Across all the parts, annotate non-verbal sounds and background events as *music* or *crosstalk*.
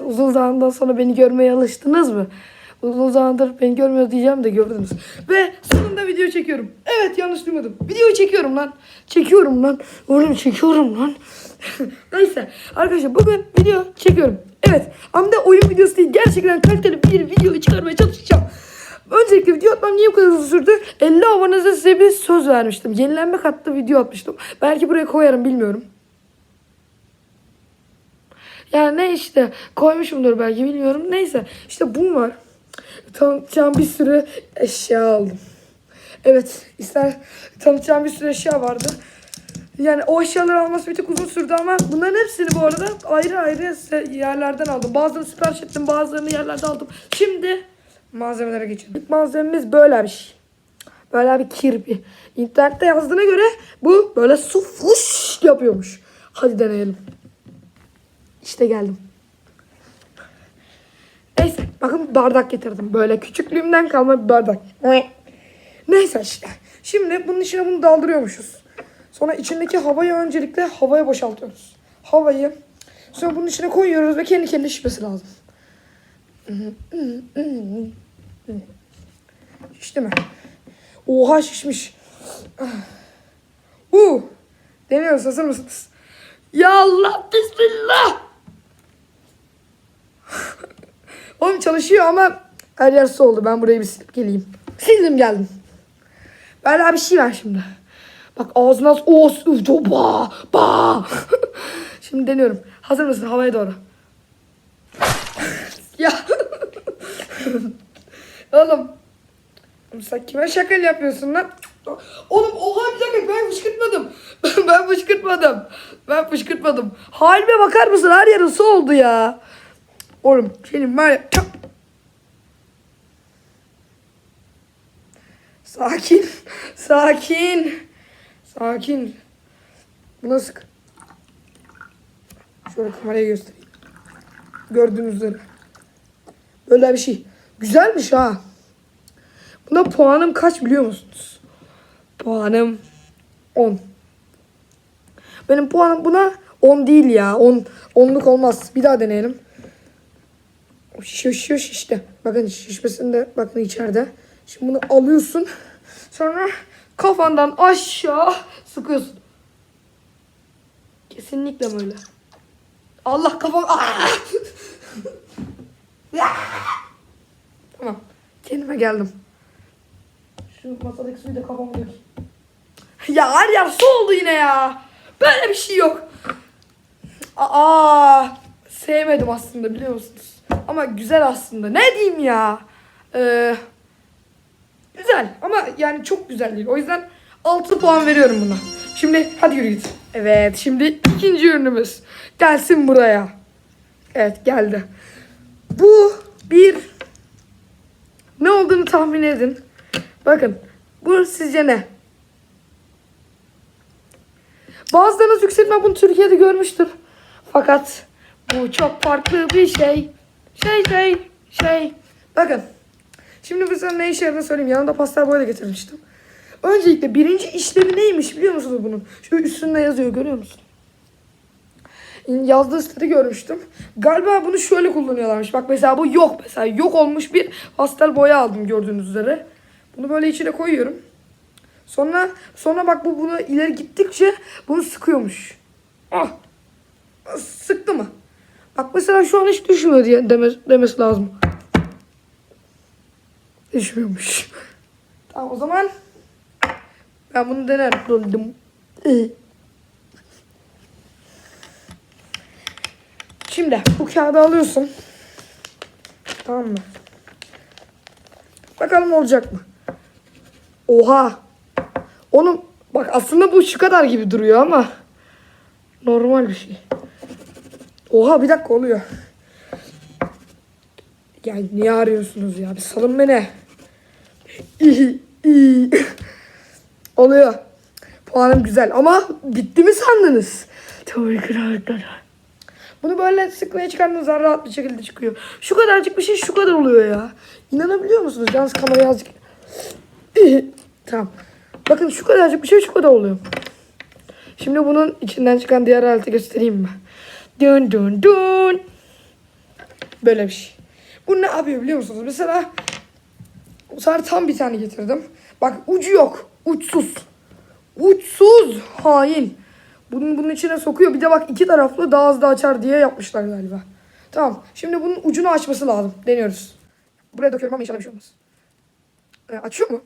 Uzun zamandan sonra beni görmeye alıştınız mı? Uzun zamandır beni görmüyor diyeceğim de gördünüz. Ve sonunda video çekiyorum. Evet yanlış duymadım. Videoyu çekiyorum lan. Çekiyorum lan. Oğlum çekiyorum lan. *laughs* Neyse arkadaşlar bugün video çekiyorum. Evet ama da oyun videosu değil. Gerçekten kaliteli bir video çıkarmaya çalışacağım. Öncelikle video atmam niye bu kadar uzun sürdü? 50 abonenize size bir söz vermiştim. Yenilenme katlı video atmıştım. Belki buraya koyarım bilmiyorum. Yani ne işte koymuşumdur belki bilmiyorum. Neyse işte bu var. Tanıtacağım bir sürü eşya aldım. Evet ister tanıtacağım bir sürü eşya vardı. Yani o eşyaları alması bir tık uzun sürdü ama bunların hepsini bu arada ayrı ayrı yerlerden aldım. Bazılarını sipariş ettim bazılarını yerlerden aldım. Şimdi malzemelere geçelim. İlk malzememiz böyle bir şey. Böyle bir kirpi. İnternette yazdığına göre bu böyle su fuş yapıyormuş. Hadi deneyelim. İşte geldim. Neyse bakın bardak getirdim. Böyle küçüklüğümden kalma bir bardak. Neyse işte. Şimdi bunun içine bunu daldırıyormuşuz. Sonra içindeki havayı öncelikle havaya boşaltıyoruz. Havayı sonra bunun içine koyuyoruz ve kendi kendine şişmesi lazım. Şişti mi? Oha şişmiş. Uh. Deniyoruz hazır mısınız? Ya Allah bismillah. Oğlum çalışıyor ama her yer su oldu. Ben burayı bir silip geleyim. Sildim geldim. Böyle bir şey var şimdi. Bak ağzına os ba ba. *laughs* şimdi deniyorum. Hazır mısın havaya doğru? *laughs* ya. *laughs* Oğlum Sen kime şaka yapıyorsun lan? Oğlum oha bir dakika ben fışkırtmadım. ben fışkırtmadım. Ben fışkırtmadım. Halime bakar mısın? Her yerin su oldu ya. Oğlum senin var ya... *laughs* Sakin. Sakin. Sakin. Buna sık. Şöyle kameraya göstereyim. Gördüğünüz üzere. Böyle bir şey. Güzelmiş ha. Buna puanım kaç biliyor musunuz? Puanım 10. Benim puanım buna 10 değil ya. 10 10'luk olmaz. Bir daha deneyelim. Şişiyor şişti. Bakın şişmesinde bakın içeride. Şimdi bunu alıyorsun. Sonra kafandan aşağı sıkıyorsun. Kesinlikle böyle. Allah kafam. Tamam. Kendime geldim. Şu masadaki suyu da kafama dök. Ya her yer su oldu yine ya. Böyle bir şey yok. Aa, sevmedim aslında biliyor musunuz? Ama güzel aslında. Ne diyeyim ya? Ee, güzel ama yani çok güzel değil. O yüzden 6 puan veriyorum buna. Şimdi hadi yürü git. Evet şimdi ikinci ürünümüz. Gelsin buraya. Evet geldi. Bu bir ne olduğunu tahmin edin. Bakın bu sizce ne? Bazılarınız yükseltme bunu Türkiye'de görmüştür. Fakat bu çok farklı bir şey. Şey şey şey. Bakın. Şimdi bu sana ne işe yaradığını söyleyeyim. Yanında pastel boya da getirmiştim. Öncelikle birinci işlevi neymiş biliyor musunuz bunun? Şu üstünde yazıyor görüyor musun? Yazdığı sitede görmüştüm. Galiba bunu şöyle kullanıyorlarmış. Bak mesela bu yok mesela. Yok olmuş bir pastel boya aldım gördüğünüz üzere. Bunu böyle içine koyuyorum. Sonra sonra bak bu bunu ileri gittikçe bunu sıkıyormuş. Ah. Sıktı mı? Bak mesela şu an hiç düşmüyor diye demesi, demesi lazım. Düşmüyormuş. Tamam o zaman ben bunu denerim. Döndüm. Şimdi bu kağıdı alıyorsun. Tamam mı? Bakalım olacak mı? Oha. Onun bak aslında bu şu kadar gibi duruyor ama normal bir şey. Oha bir dakika oluyor. Ya niye arıyorsunuz ya? Bir salın beni. *laughs* Oluyor. Puanım güzel ama bitti mi sandınız? Tabii rahatlar. Bunu böyle sıkmaya çıkardığınız zaman rahat bir şekilde çıkıyor. Şu kadarcık bir şey şu kadar oluyor ya. İnanabiliyor musunuz? Yalnız kamerayı azıcık... *laughs* Tamam. Bakın şu kadarcık bir şey şu kadar oluyor. Şimdi bunun içinden çıkan diğer aleti göstereyim mi? Dün dün dün. Böyle bir şey. Bu ne yapıyor biliyor musunuz? Mesela bu sefer tam bir tane getirdim. Bak ucu yok. Uçsuz. Uçsuz. Hain. Bunun, bunun içine sokuyor. Bir de bak iki taraflı daha hızlı açar diye yapmışlar galiba. Tamam. Şimdi bunun ucunu açması lazım. Deniyoruz. Buraya döküyorum ama inşallah bir şey olmaz. Ee, açıyor mu?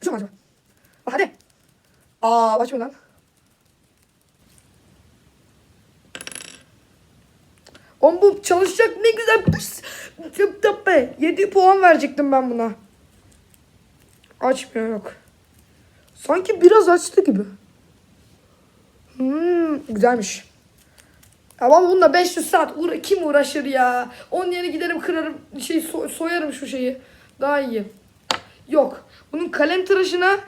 Açıyor mu acaba? Hadi. Aa açmıyor lan. Oğlum bu çalışacak ne güzel. Pıs. Tıp tıp be. 7 puan verecektim ben buna. Açmıyor yok. Sanki biraz açtı gibi. Hmm, güzelmiş. Ama bununla 500 saat uğra kim uğraşır ya? Onun yerine giderim kırarım şey so- soyarım şu şeyi. Daha iyi. Yok. Bunun kalem tıraşına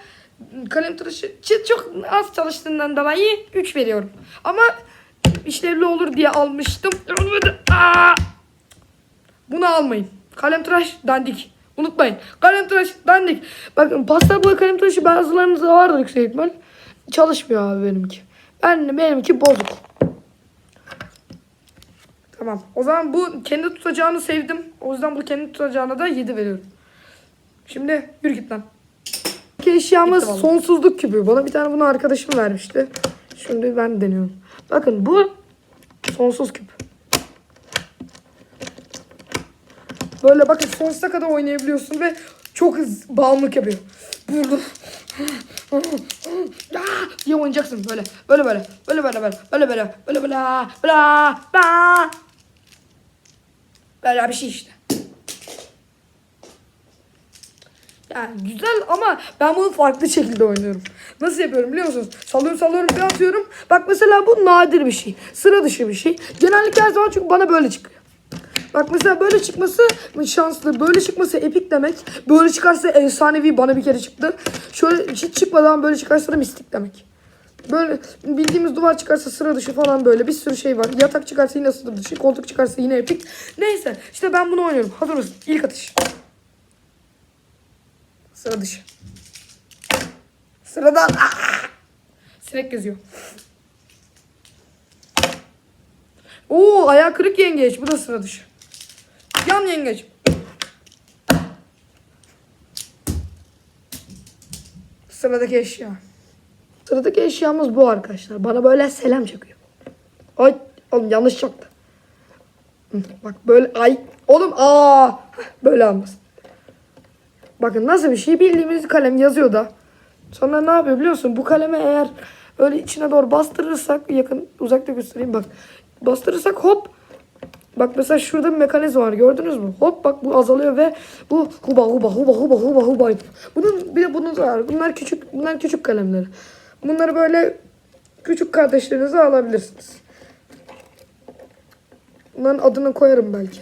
kalem tıraşı çok az çalıştığından dolayı 3 veriyorum. Ama işlevli olur diye almıştım. Olmadı. Aa! Bunu almayın. Kalem tıraş dandik. Unutmayın. Kalem tıraş dandik. Bakın pastel boya kalem tıraşı bazılarınızda vardır yüksek ihtimal. Çalışmıyor abi benimki. Ben benimki bozuk. Tamam. O zaman bu kendi tutacağını sevdim. O yüzden bu kendi tutacağına da 7 veriyorum. Şimdi yürü git lan. Eşyamız sonsuzluk küpü. Bana bir tane bunu arkadaşım vermişti. Şimdi ben deniyorum. Bakın bu sonsuz küp. Böyle bakın sonsuza kadar oynayabiliyorsun ve çok hız bağımlılık yapıyor. Burada Ah! diye oynayacaksın böyle. Böyle böyle. Böyle böyle böyle. Böyle böyle. Böyle böyle. Böyle böyle. Böyle bir şey işte. Yani güzel ama ben bunu farklı şekilde oynuyorum. Nasıl yapıyorum biliyor musunuz? Sallıyorum sallıyorum bir atıyorum. Bak mesela bu nadir bir şey. Sıra dışı bir şey. Genellikle her zaman çünkü bana böyle çıkıyor. Bak mesela böyle çıkması şanslı. Böyle çıkması epik demek. Böyle çıkarsa efsanevi bana bir kere çıktı. Şöyle hiç çıkmadan böyle çıkarsa da mistik demek. Böyle bildiğimiz duvar çıkarsa sıra dışı falan böyle bir sürü şey var. Yatak çıkarsa yine sıra dışı. Koltuk çıkarsa yine epik. Neyse işte ben bunu oynuyorum. Hazır mısın? İlk atış. Sıra dışı. Sıradan. Aa! Sinek geziyor. Oo ayağı kırık yengeç. Bu da sıra dışı. Yan yengeç. Sıradaki eşya. Sıradaki eşyamız bu arkadaşlar. Bana böyle selam çakıyor. Ay oğlum yanlış çaktı. Bak böyle ay oğlum aa böyle olmaz. Bakın nasıl bir şey bildiğimiz kalem yazıyor da. Sonra ne yapıyor biliyor musun? Bu kaleme eğer öyle içine doğru bastırırsak yakın uzakta göstereyim bak. Bastırırsak hop Bak mesela şurada bir mekanizma var gördünüz mü? Hop bak bu azalıyor ve bu huba huba huba huba huba huba. Bunun bir de bunun var. Bunlar küçük bunlar küçük kalemleri. Bunları böyle küçük kardeşlerinize alabilirsiniz. Bunların adını koyarım belki.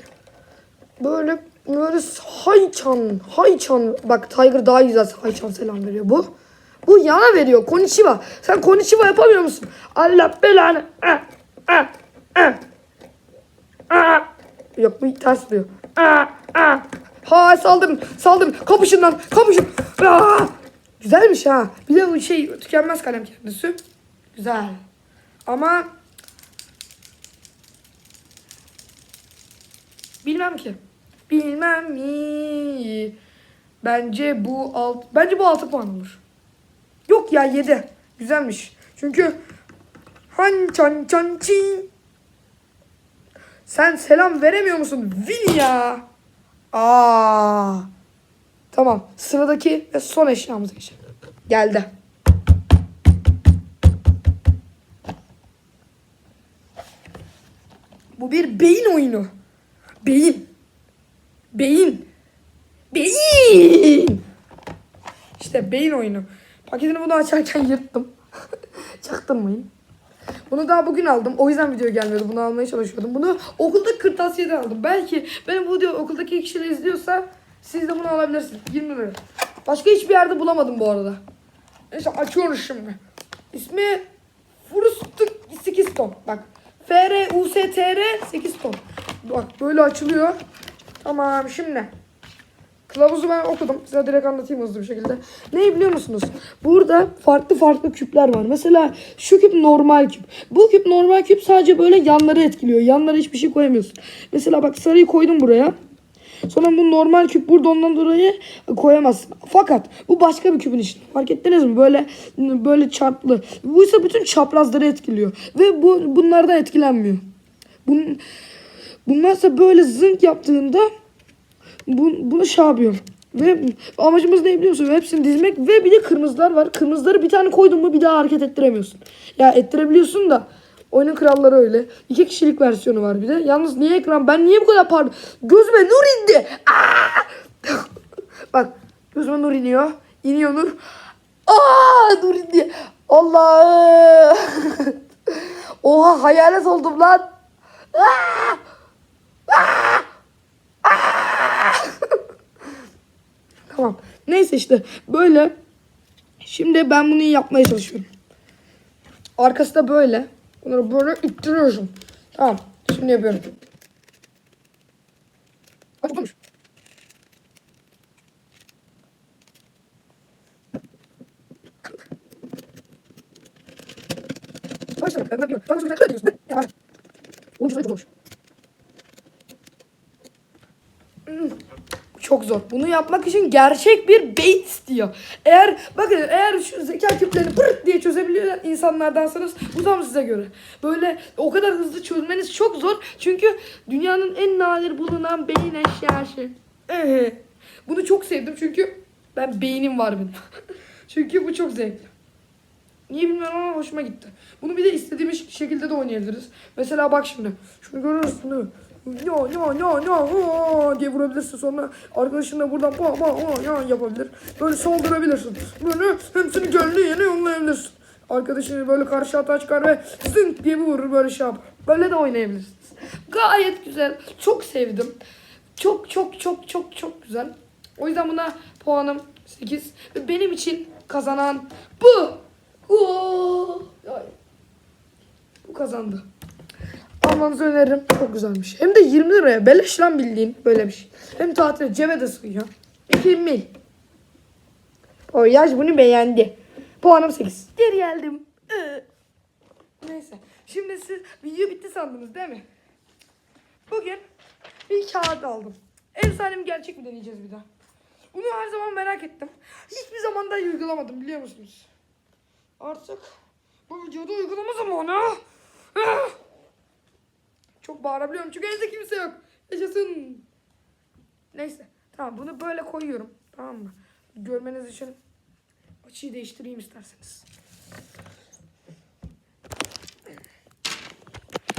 Böyle böyle Hayçan, Hayçan. Bak Tiger daha güzel Hayçan selam veriyor bu. Bu yana veriyor. Konnichiwa. Sen konnichiwa yapamıyor musun? Allah belanı. Ah, ah, ah. Aa! Yok bu ters diyor. Aa! Aa! Ha saldırın saldırın kapışın lan kapışın. Aa! Güzelmiş ha. Bir de bu şey tükenmez kalem kendisi. Güzel. Ama bilmem ki. Bilmem mi. Bence bu alt bence bu 6 puan olur. Yok ya 7. Güzelmiş. Çünkü han çan çan çin sen selam veremiyor musun? Vin ya. Aa. Tamam. Sıradaki ve son eşyamıza geçelim. Geldi. Bu bir beyin oyunu. Beyin. Beyin. Beyin. İşte beyin oyunu. Paketini bunu açarken yırttım. *laughs* Çaktırmayın. Bunu daha bugün aldım. O yüzden video gelmiyordu. Bunu almaya çalışıyordum. Bunu okulda kırtasiyeden aldım. Belki benim bu video okuldaki kişiler izliyorsa siz de bunu alabilirsiniz. 20 lira. Başka hiçbir yerde bulamadım bu arada. Neyse açıyoruz şimdi. İsmi Frustuk 8 ton. Bak. FR USTR 8 ton. Bak böyle açılıyor. Tamam şimdi. Kılavuzu ben okudum. Size direkt anlatayım hızlı bir şekilde. Neyi biliyor musunuz? Burada farklı farklı küpler var. Mesela şu küp normal küp. Bu küp normal küp sadece böyle yanları etkiliyor. Yanlara hiçbir şey koyamıyorsun. Mesela bak sarıyı koydum buraya. Sonra bu normal küp burada ondan dolayı koyamazsın. Fakat bu başka bir küpün için. Fark ettiniz mi? Böyle böyle çarplı. Bu ise bütün çaprazları etkiliyor. Ve bu bunlardan etkilenmiyor. Bunun, bunlarsa böyle zınk yaptığında bu, bunu şey yapıyor. Ve amacımız ne biliyor musun? Hepsini dizmek ve bir de kırmızılar var. Kırmızıları bir tane koydun mu bir daha hareket ettiremiyorsun. Ya ettirebiliyorsun da oyunun kralları öyle. İki kişilik versiyonu var bir de. Yalnız niye ekran? Ben niye bu kadar pardon? Gözüme nur indi. Bak gözüme nur iniyor. İniyor nur. Aa nur indi. Allah. *laughs* Oha hayalet oldum lan. Aa! *laughs* Tamam. Neyse işte böyle. Şimdi ben bunu yapmaya çalışıyorum. Arkası da böyle. Bunları böyle ittiriyorsun. Tamam. Şimdi yapıyorum. Hadi konuş. Başla. Ben yapıyorum. Bana şöyle diyorsun. Ya. Oğlum şurayı Çok zor. Bunu yapmak için gerçek bir bait istiyor. Eğer bakın eğer şu zeka küplerini pırt diye çözebiliyor insanlardansanız bu tam size göre. Böyle o kadar hızlı çözmeniz çok zor. Çünkü dünyanın en nadir bulunan beyin eşyası. Ee, Bunu çok sevdim çünkü ben beynim var benim. *laughs* çünkü bu çok zevkli. Niye bilmiyorum ama hoşuma gitti. Bunu bir de istediğimiz şekilde de oynayabiliriz. Mesela bak şimdi. Şunu görüyorsun değil mi? Ya ya ya ya aa diye vurabilirsin sonra arkadaşınla buradan pa pa aa ya yapabilir. Böyle saldırabilirsin. Böyle hepsini gönlü yine yollayabilirsin. Arkadaşını böyle karşı hata çıkar ve zınk diye bir vurur böyle şey yapar. Böyle de oynayabilirsiniz. Gayet güzel. Çok sevdim. Çok çok çok çok çok güzel. O yüzden buna puanım 8. Ve benim için kazanan bu. Oo. Bu kazandı. Almanızı öneririm. Çok güzelmiş. Hem de 20 liraya. Beleş lan bildiğin böyle bir şey. Hem tatile cebe de sığıyor. Mükemmel. O yaş bunu beğendi. Puanım 8. Geri geldim. Ee. Neyse. Şimdi siz video bitti sandınız değil mi? Bugün bir kağıt aldım. Efsane mi gerçek mi deneyeceğiz bir daha. Bunu her zaman merak ettim. Hiçbir zaman da uygulamadım biliyor musunuz? Artık bu videoda uygulama zamanı. Ah! Bağırabiliyorum çünkü evde kimse yok. Yaşasın. Neyse. Tamam bunu böyle koyuyorum. Tamam mı? Görmeniz için açıyı değiştireyim isterseniz.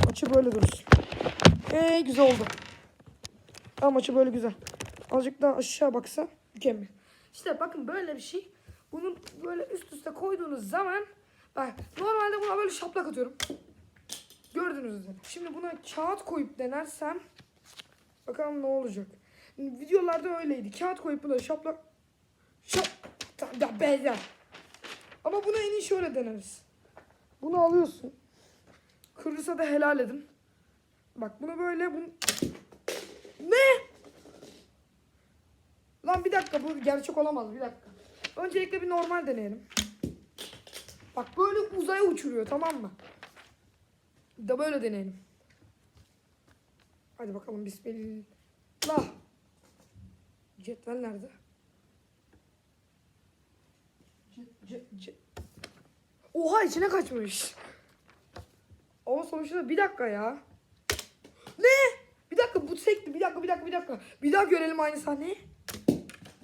Açı böyle dursun. Ee güzel oldu. Tamam açı böyle güzel. Azıcık daha aşağı baksa mükemmel. İşte bakın böyle bir şey. Bunu böyle üst üste koyduğunuz zaman bak normalde buna böyle şaplak atıyorum. Üzere. Şimdi buna kağıt koyup denersem bakalım ne olacak. Videolarda öyleydi. Kağıt koyup buna şaplak şap da beyler. Ama bunu en iyi şöyle deneriz. Bunu alıyorsun. Kırılsa da helal edin. Bak bunu böyle bunu Ne? Lan bir dakika bu gerçek olamaz bir dakika. Öncelikle bir normal deneyelim. Bak böyle uzaya uçuruyor tamam mı? De böyle deneyelim. Hadi bakalım bismillah. Cetvel nerede? Oha içine kaçmış. Ama sonuçta bir dakika ya. Ne? Bir dakika bu sekti. Bir dakika bir dakika bir dakika. Bir daha görelim aynı sahneyi.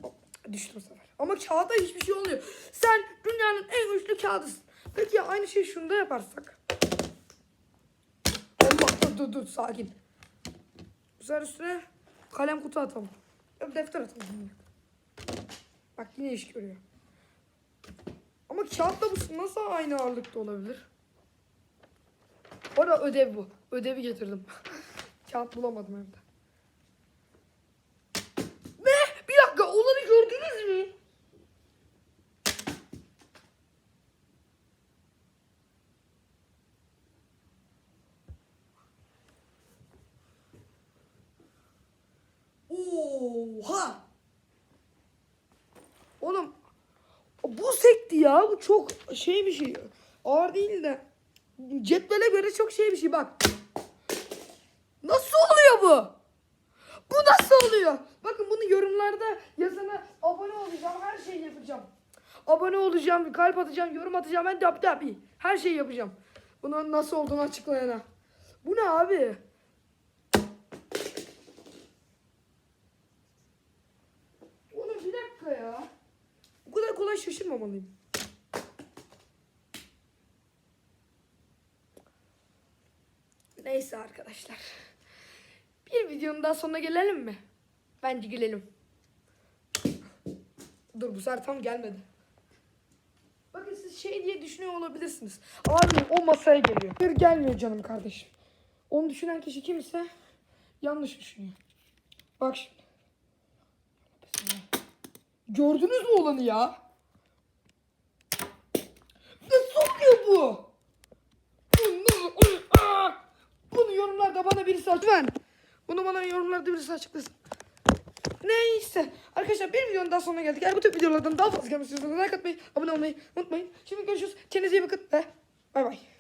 Hop, Düştü bu sefer. Ama kağıtta hiçbir şey olmuyor. Sen dünyanın en güçlü kağıdısın. Peki ya aynı şeyi şunda yaparsak? Dur dur sakin. Bu sefer üstüne kalem kutu atalım. Yok defter atalım. Bak yine iş görüyor. Ama kağıtla bu nasıl aynı ağırlıkta olabilir? Orada ödev bu. Ödevi getirdim. *laughs* Kağıt bulamadım evde. Ne? Bir dakika olanı gördünüz mü? Oha! Ya bu çok şey bir şey. Ağır değil de. Cetvele göre çok şey bir şey bak. Nasıl oluyor bu? Bu nasıl oluyor? Bakın bunu yorumlarda yazana abone olacağım. Her şeyi yapacağım. Abone olacağım, kalp atacağım, yorum atacağım. Ben tabi tabi. Her şeyi yapacağım. Bunun nasıl olduğunu açıklayana. Bu ne abi? Oğlum bir dakika ya. Bu kadar kolay şaşırmamalıyım. Neyse arkadaşlar. Bir videonun daha sonuna gelelim mi? Bence gelelim. Dur bu sefer tam gelmedi. Bakın siz şey diye düşünüyor olabilirsiniz. Abi o masaya geliyor. Bir gelmiyor canım kardeşim. Onu düşünen kişi kimse yanlış düşünüyor. Bak şimdi. Gördünüz mü olanı ya? Nasıl oluyor bu? Bunu, Aa! Bunu yorumlarda bana birisi lütfen. Bunu bana yorumlarda birisi açıklasın. Neyse. Arkadaşlar bir videonun daha sonuna geldik. Eğer bu tip videolardan daha fazla gelmek istiyorsanız like atmayı, abone olmayı unutmayın. Şimdi görüşürüz. Kendinize iyi bakın ve bay bay.